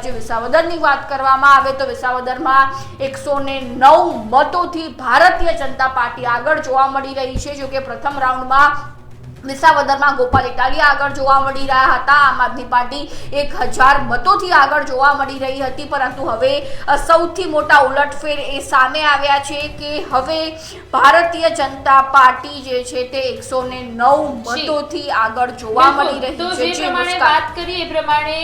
જે વિસાવદરની વાત કરવામાં આવે તો વિસાવદરમાં એકસો ને નવ મતોથી ભારતીય જનતા પાર્ટી આગળ જોવા મળી રહી છે જો કે પ્રથમ રાઉન્ડમાં વિસાવદરમાં ગોપાલ ઇટાલિયા આગળ જોવા મળી રહ્યા હતા. આમ આદમી પાર્ટી એક હજાર મતોથી આગળ જોવા મળી રહી હતી પરંતુ હવે સૌથી મોટા ઉલટફેર એ સામે આવ્યા છે કે હવે ભારતીય જનતા પાર્ટી જે છે તે એકસો ને નવ મતોથી આગળ જોવા મળી. રહી છે. જે પ્રમાણે વાત કરી એ પ્રમાણે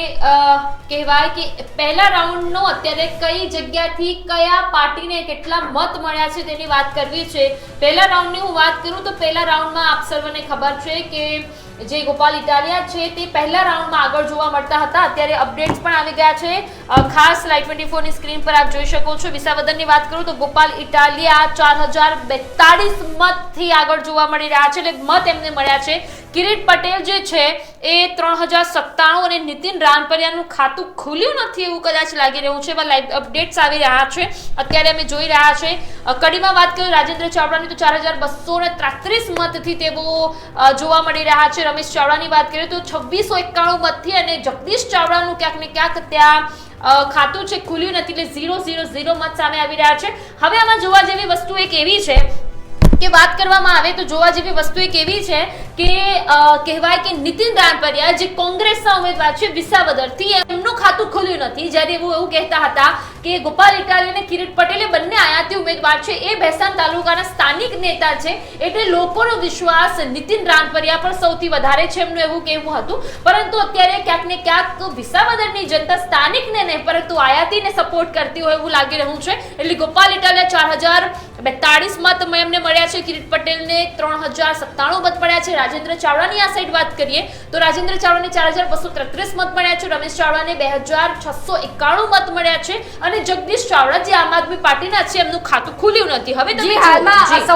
કહેવાય કે પહેલા રાઉન્ડનો અત્યારે કઈ જગ્યાથી કયા પાર્ટીને કેટલા મત મળ્યા છે તેની વાત કરવી છે. પહેલા રાઉન્ડની હું વાત કરું તો પહેલા રાઉન્ડમાં આપ સર્વને ખબર છે કે જે ગોપાલ ઇટાલિયા છે તે પહેલા રાઉન્ડમાં આગળ જોવા મળતા હતા. અત્યારે અપડેટ્સ પણ આવી ગયા છે. ખાસ લાઈવ ટ્વેન્ટી ફોરની સ્ક્રીન પર આપ જોઈ શકો છો. વિસાવદનની વાત કરું તો ગોપાલ ઇટાલિયા ચાર હજાર બેતાળીસ મતથી આગળ જોવા મળી રહ્યા છે. એટલે મત એમને મળ્યા છે. કિરીટ પટેલ જે છે એ ત્રણ હજાર સત્તાણું અને નીતિન રામપરિયાનું ખાતું ખુલ્યું નથી એવું કદાચ લાગી રહ્યું છે. એવા લાઈવ અપડેટ્સ આવી રહ્યા છે. અત્યારે અમે જોઈ રહ્યા છે. કડીમાં વાત કરીએ રાજેન્દ્ર ચાવડાની તો ચાર હજાર બસો ને ત્રાત્રીસ મતથી તેઓ જોવા મળી રહ્યા છે. રમેશ ચાવડાની વાત કરીએ તો છવ્વીસો એકાણું મતથી અને જગદીશ ચાવડાનું ક્યાંક ને ક્યાંક ત્યાં ખાતું છે ખુલ્યું નથી એટલે ઝીરો ઝીરો ઝીરો મત સામે આવી રહ્યા છે. હવે આમાં જોવા જેવી વસ્તુ એક એવી છે કે વાત કરવામાં આવે તો જોવા જેવી વસ્તુ એક એવી છે કે કહેવાય કે નીતિન રાનપરિયા જે કોંગ્રેસના ઉમેદવાર છે વિસાવદરથી એમનું ખાતું ખુલ્યું નથી. જ્યારે એવું એવું કહેતા હતા કે ગોપાલ ઇટાલી અને કિરીટ પટેલે બંને આયાતી ઉમેદવાર છે. એ ભેસાણ તાલુકાના સ્થાનિક નેતા છે. એટલે લોકોનો વિશ્વાસ નીતિન રાનપરિયા પર સૌથી વધારે છે એમનું એવું કહેવું હતું. પરંતુ અત્યારે ક્યાંક ને ક્યાંક વિસાવદરની જનતા સ્થાનિકને નહીં, પરંતુ આયાતીને સપોર્ટ કરતી હોય એવું લાગી રહ્યું છે. એટલે ગોપાલ ઇટાલિયા ચાર હજાર બેતાળીસ મત એમને મળ્યા છે. કિરીટ પટેલને ત્રણ હજાર સત્તાણું મત મળ્યા છે. રાજેન્દ્ર ચાવડાની આ સાઈડ વાત કરીએ, તો રાજેન્દ્ર ચાવડાને ચાર હજાર બસો ત્રેત્રીસ મત મળ્યા છે. રમેશ ચાવડાને બે હજાર છસો એકાણું મત મળ્યા છે. અને જગદીશ ચાવડા જે આમ આદમી પાર્ટીના છે એમનું ખાતું ખુલ્યું નથી હવે તમે હાલમાં.